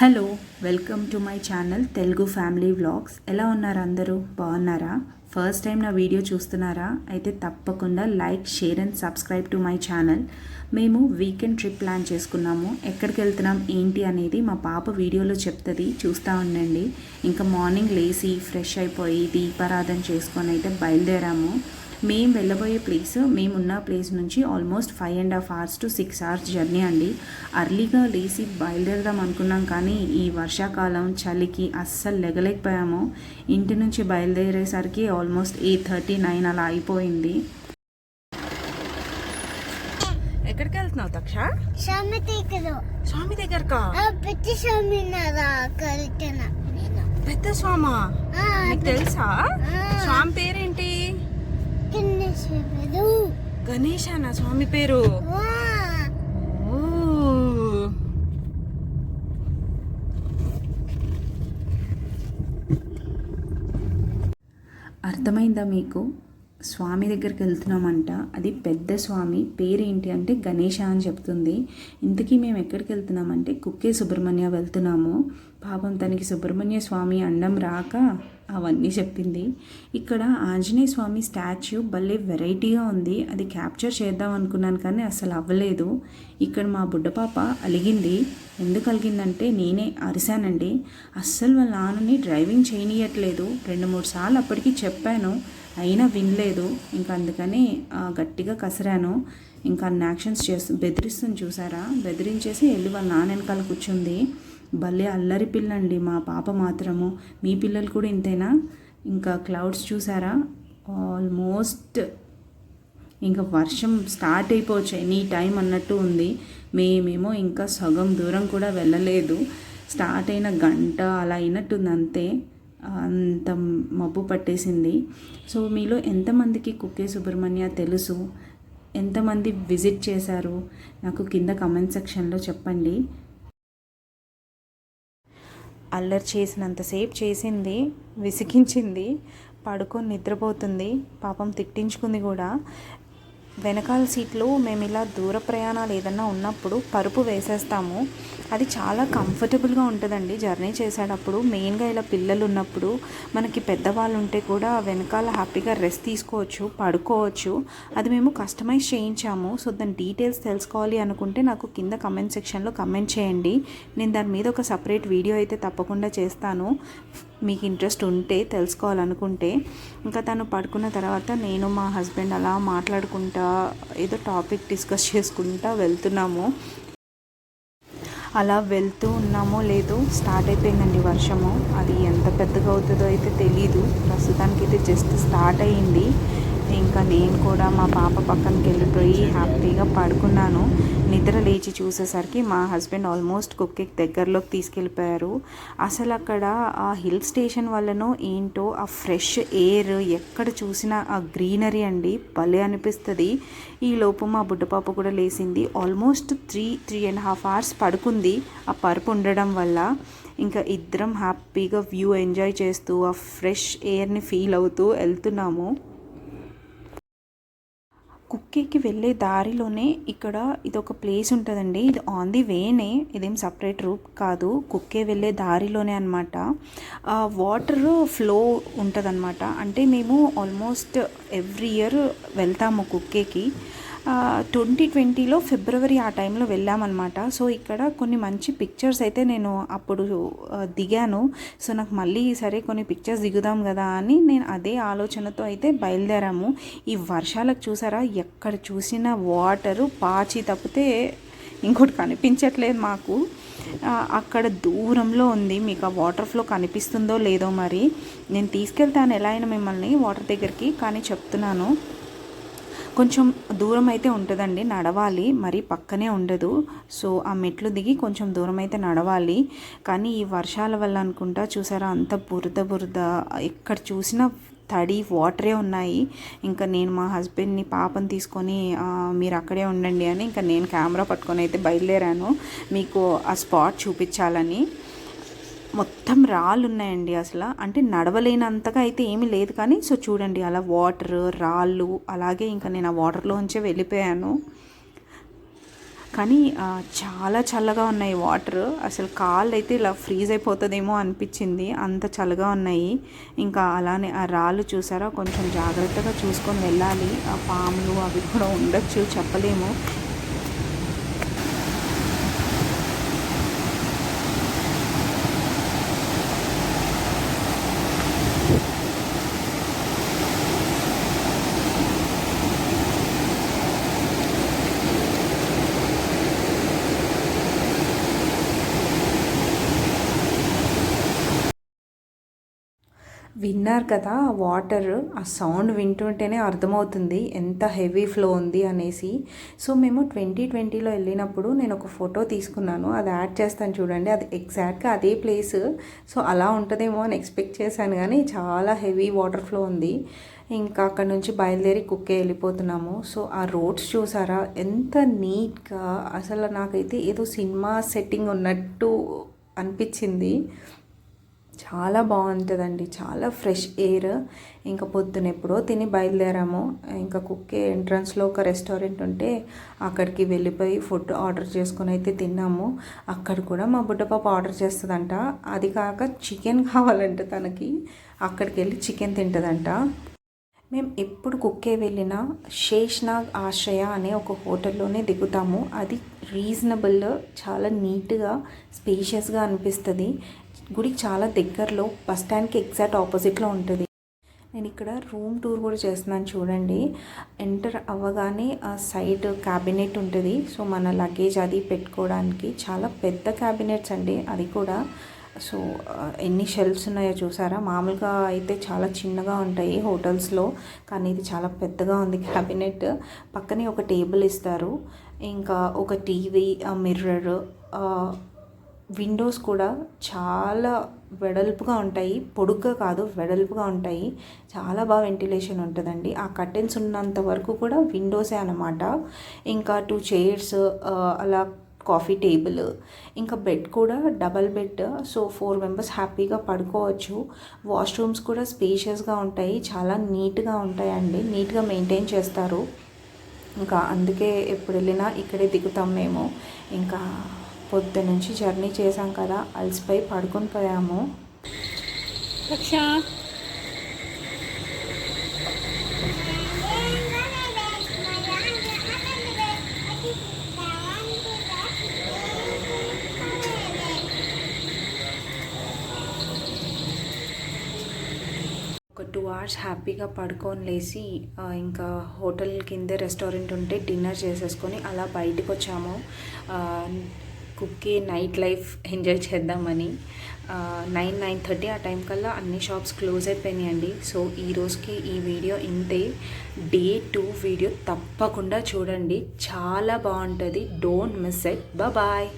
Hello welcome to my channel Telugu family vlogs. ఎలా ఉన్నారు అందరూ? బాగున్నారా? ఫస్ట్ టైం నా వీడియో చూస్తున్నారా? అయితే తప్పకుండా like share and subscribe to my channel. మేము వీకెండ్ ట్రిప్ ప్లాన్ చేసుకున్నాము. ఎక్కడికి వెళ్తున్నాం ఏంటి అనేది మా పాప వీడియోలో చెప్తుంది. చూస్తూ ఉండండి. ఇంకా మార్నింగ్ లేచి ఫ్రెష్ అయిపోయి దీపారాధన చేసుకొని అయితే బయలుదేరాము. మేము వెళ్ళబోయే ప్లేస్ మేమున్న ప్లేస్ నుంచి almost five and half hours to six hours journey అండి. అర్లీగా లేచి బయలుదేరదాం అనుకున్నాం కానీ ఈ వర్షాకాలం చలికి అస్సలు లెగలేకపోయాము. ఇంటి నుంచి బయలుదేరేసరికి ఆల్మోస్ట్ ఎయిట్ థర్టీ నైన్ అలా అయిపోయింది. ఎక్కడికి వెళ్తున్నావు తక్ష? స్వామి దగ్గర. స్వామి దగ్గరకా? పెద్ద స్వామి పెద్ద స్వామా? నీకు తెలుసా. స్వామి పేరేంటి? అన్న స్వామి పేరు? అర్థమైందా మీకు? స్వామి దగ్గరికి వెళ్తున్నామంట. అది పెద్ద స్వామి. పేరేంటి అంటే గణేష అని చెప్తుంది. ఇంతకీ మేము ఎక్కడికి వెళ్తున్నామంటే కుక్కే సుబ్రహ్మణ్య వెళ్తున్నాము. పాపం తనకి సుబ్రహ్మణ్య స్వామి అండం రాక అవన్నీ చెప్పింది. ఇక్కడ ఆంజనేయ స్వామి స్టాచ్యూ భలే వెరైటీగా ఉంది. అది క్యాప్చర్ చేద్దాం అనుకున్నాను కానీ అసలు అవ్వలేదు. ఇక్కడ మా బుడ్డ పాప అలిగింది. ఎందుకు అలిగిందంటే నేనే అరిశానండి. అస్సలు వాళ్ళ నాన్నని డ్రైవింగ్ చేయనీయట్లేదు. రెండు మూడు సార్లు అప్పటికి చెప్పాను. అయినా వినలేదు. ఇంకా అందుకని గట్టిగా కసరాను. ఇంకా అన్ని యాక్షన్స్ చేస్తూ బెదిరిస్తుంది చూసారా? బెదిరించేసి వెళ్ళి వాళ్ళ నాన్న వెనకాల కూర్చుంది. భలే అల్లరి పిల్లండి మా పాప మాత్రము. మీ పిల్లలు కూడా ఇంతేనా? ఇంకా క్లౌడ్స్ చూసారా? ఆల్మోస్ట్ ఇంకా వర్షం స్టార్ట్ అయిపోవచ్చు ఎనీ టైం అన్నట్టు ఉంది. మేమేమో ఇంకా సగం దూరం కూడా వెళ్ళలేదు. స్టార్ట్ అయిన గంట అలా అయినట్టుంది అంతే. అంత మబ్బు పట్టేసింది. సో మీలో ఎంతమందికి కుక్కే సుబ్రహ్మణ్య తెలుసు? ఎంతమంది విజిట్ చేశారు? నాకు కింద కమెంట్ సెక్షన్లో చెప్పండి. అల్లరి చేసినంతసేపు చేసింది విసిగించింది పడుకొని నిద్రపోతుంది పాపం తిట్టించుకుంది కూడా. వెనకాల సీట్లో మేము ఇలా దూర ప్రయాణాలు ఏదన్నా ఉన్నప్పుడు పరుపు వేసేస్తాము. అది చాలా కంఫర్టబుల్గా ఉంటుందండి. జర్నీ చేసేటప్పుడు మెయిన్గా ఇలా పిల్లలు ఉన్నప్పుడు మనకి పెద్దవాళ్ళు ఉంటే కూడా వెనకాల హ్యాపీగా రెస్ట్ తీసుకోవచ్చు పడుకోవచ్చు. అది మేము కస్టమైజ్ చేయించాము. సో దాని డీటెయిల్స్ తెలుసుకోవాలి అనుకుంటే నాకు కింద కమెంట్ సెక్షన్లో కమెంట్ చేయండి. నేను దాని మీద ఒక సపరేట్ వీడియో అయితే తప్పకుండా చేస్తాను. మీకు ఇంట్రెస్ట్ ఉంటే తెలుసుకోవాలనుకుంటే ఇంకా తను పడుకున్న తర్వాత నేను మా హస్బెండ్ అలా మాట్లాడుకుంటా ఏదో టాపిక్ డిస్కస్ చేసుకుంటా వెళ్తున్నాము. అలా వెళ్తూ ఉన్నామో లేదో స్టార్ట్ అయిపోయిందండి వర్షము. అది ఎంత పెద్దగా అవుతుందో అయితే తెలీదు. ప్రస్తుతానికి అయితే జస్ట్ స్టార్ట్ అయ్యింది ఇంకా నేను కూడా మా పాప పక్కనకి వెళ్ళిపోయి హ్యాపీగా పడుకున్నాను. నిద్ర లేచి చూసేసరికి మా హస్బెండ్ ఆల్మోస్ట్ కుక్కి దగ్గరలోకి తీసుకెళ్ళిపోయారు. అసలు అక్కడ ఆ హిల్ స్టేషన్ వల్లనో ఏంటో ఆ ఫ్రెష్ ఎయిర్ ఎక్కడ చూసినా ఆ గ్రీనరీ అండి భలే అనిపిస్తుంది. ఈ లోపు మా బుడ్డపాప కూడా లేచింది. Almost three three and half hours పడుకుంది ఆ పరుపు ఉండడం వల్ల. ఇంకా ఇద్దరం హ్యాపీగా వ్యూ ఎంజాయ్ చేస్తూ ఆ ఫ్రెష్ ఎయిర్ని ఫీల్ అవుతూ వెళ్తున్నాము. కుక్కేకి వెళ్ళే దారిలోనే ఇక్కడ ఇది ఒక ప్లేస్ ఉంటుందండి. ఇది ఆన్ ది వేనే ఇదేం సపరేట్ రూట్ కాదు. కుక్కే వెళ్ళే దారిలోనే అనమాట వాటర్ ఫ్లో ఉంటుందన్నమాట. అంటే మేము ఆల్మోస్ట్ ఎవ్రీ ఇయర్ వెళ్తాము కుక్కేకి. ట్వంటీ ట్వంటీలో ఫిబ్రవరి ఆ టైంలో వెళ్ళామన్నమాట. సో ఇక్కడ కొన్ని మంచి పిక్చర్స్ అయితే నేను అప్పుడు దిగాను. సో నాకు మళ్ళీ సరే కొన్ని పిక్చర్స్ దిగుదాం కదా అని నేను అదే ఆలోచనతో అయితే బయలుదేరాము. ఈ వర్షాలకు చూసారా ఎక్కడ చూసినా వాటరు పాచి తప్పితే ఇంకోటి కనిపించట్లేదు మాకు. అక్కడ దూరంలో ఉంది. మీకు ఆ వాటర్ ఫ్లో కనిపిస్తుందో లేదో మరి. నేను తీసుకెళ్తాను ఎలా అయినా మిమ్మల్ని వాటర్ దగ్గరికి కానీ చెప్తున్నాను. కొంచెం దూరం అయితే ఉంటుందండి నడవాలి. మరి పక్కనే ఉండదు. సో ఆ మెట్లు దిగి కొంచెం దూరం అయితే నడవాలి. కానీ ఈ వర్షాల వల్ల అనుకుంటా చూసారా? అంత బురద బురద. ఎక్కడ చూసినా తడి వాటరే ఉన్నాయి. ఇంకా నేను మా హస్బెండ్ని పాపని తీసుకొని మీరు అక్కడే ఉండండి అని ఇంకా నేను కెమెరా పట్టుకొని అయితే బయలుదేరాను. మీకు ఆ స్పాట్ చూపించాలని. మొత్తం రాళ్ళు ఉన్నాయండి అసలు. అంటే నడవలేనంతగా అయితే ఏమీ లేదు కానీ సో చూడండి అలా వాటర్ రాళ్ళు అలాగే ఇంకా నేను ఆ వాటర్లోంచే వెళ్ళిపోయాను. కానీ చాలా చల్లగా ఉన్నాయి వాటర్ అసలు కాళ్ళు అయితే ఇలా ఫ్రీజ్ అయిపోతుందేమో అనిపించింది. అంత చల్లగా ఉన్నాయి. ఇంకా అలానే ఆ రాళ్ళు చూసారా? కొంచెం జాగ్రత్తగా చూసుకొని వెళ్ళాలి. ఆ పాములు అవి కూడా ఉండొచ్చు చెప్పలేము. విన్నారు కదా వాటర్ ఆ సౌండ్ వింటుంటేనే అర్థమవుతుంది ఎంత హెవీ ఫ్లో ఉంది అనేసి. సో మేము ట్వంటీ ట్వంటీలో వెళ్ళినప్పుడు నేను ఒక ఫోటో తీసుకున్నాను. అది యాడ్ చేస్తాను చూడండి. అది ఎగ్జాక్ట్గా అదే ప్లేస్. సో అలా ఉంటుందేమో అని ఎక్స్పెక్ట్ చేశాను కానీ చాలా హెవీ వాటర్ ఫ్లో ఉంది. ఇంకా అక్కడ నుంచి బయలుదేరి కుక్కే వెళ్ళిపోతున్నాము. సో ఆ రోడ్స్ చూసారా? ఎంత నీట్గా. అసలు నాకైతే ఏదో సినిమా సెట్టింగ్ ఉన్నట్టు అనిపించింది. చాలా బాగుంటుందండి. చాలా ఫ్రెష్ ఎయిర్. ఇంకా పొద్దున ఎప్పుడో తిని బయలుదేరాము. ఇంకా కుక్కే ఎంట్రన్స్లో ఒక రెస్టారెంట్ ఉంటే అక్కడికి వెళ్ళిపోయి ఫుడ్ ఆర్డర్ చేసుకుని అయితే తిన్నాము. అక్కడ కూడా మా బుడ్డ పాప ఆర్డర్ చేస్తుందంట. అది కాక చికెన్ కావాలంట తనకి. అక్కడికి వెళ్ళి చికెన్ తింటుందంట. మేము ఎప్పుడు కుక్కే వెళ్ళినా శేష్నాగ్ ఆశ్రయ అనే ఒక హోటల్లోనే దిగుతాము. అది రీజనబుల్ చాలా నీట్గా స్పేషియస్గా అనిపిస్తుంది. గుడి చాలా దగ్గరలో బస్ స్టాండ్కి ఎగ్జాక్ట్ ఆపోజిట్లో ఉంటుంది. నేను ఇక్కడ రూమ్ టూర్ కూడా చేస్తున్నాను చూడండి. ఎంటర్ అవ్వగానే ఆ సైడ్ క్యాబినెట్ ఉంటుంది. సో మన లగేజ్ అది పెట్టుకోవడానికి చాలా పెద్ద క్యాబినెట్స్ అండి అది కూడా. సో ఎన్ని షెల్ఫ్స్ ఉన్నాయో చూసారా? మామూలుగా అయితే చాలా చిన్నగా ఉంటాయి హోటల్స్లో కానీ ఇది చాలా పెద్దగా ఉంది క్యాబినెట్. పక్కనే ఒక టేబుల్ ఇస్తారు. ఇంకా ఒక టీవీ మిర్రర్ విండోస్ కూడా చాలా వెడల్పుగా ఉంటాయి. పొడుగ్గా కాదు వెడల్పుగా ఉంటాయి. చాలా బాగా వెంటిలేషన్ ఉంటుందండి. ఆ కర్టెన్స్ ఉన్నంత వరకు కూడా విండోసే అనమాట ఇంకా టూ చైర్స్ అలా కాఫీ టేబుల్ ఇంకా బెడ్ కూడా double bed. So four members హ్యాపీగా పడుకోవచ్చు. వాష్రూమ్స్ కూడా స్పేషియస్గా ఉంటాయి. చాలా నీట్గా ఉంటాయండి. నీట్గా మెయింటైన్ చేస్తారు. ఇంకా అందుకే ఎప్పుడు వెళ్ళినా ఇక్కడే దిగుతాం మేము. ఇంకా పొద్దు నుంచి జర్నీ చేసాం కదా అలసిపోయి పడుకొని పోయాము. రక్ష. ఒక టూ అవర్స్ హ్యాపీగా పడుకొని లేచి ఇంకా హోటల్ కిందే రెస్టారెంట్ ఉంటే డిన్నర్ చేసేసుకొని అలా బయటకు వచ్చాము. కుక్కి నైట్ లైఫ్ ఎంజాయ్ చేద్దామని నైన్ నైన్ థర్టీ ఆ టైం కల్లా అన్ని షాప్స్ క్లోజ్ అయిపోయినాయండి. సో ఈ రోజుకి ఈ వీడియో ఇంతే. డే టూ వీడియో తప్పకుండా చూడండి. చాలా బాగుంటుంది. Don't miss it. బాయ్.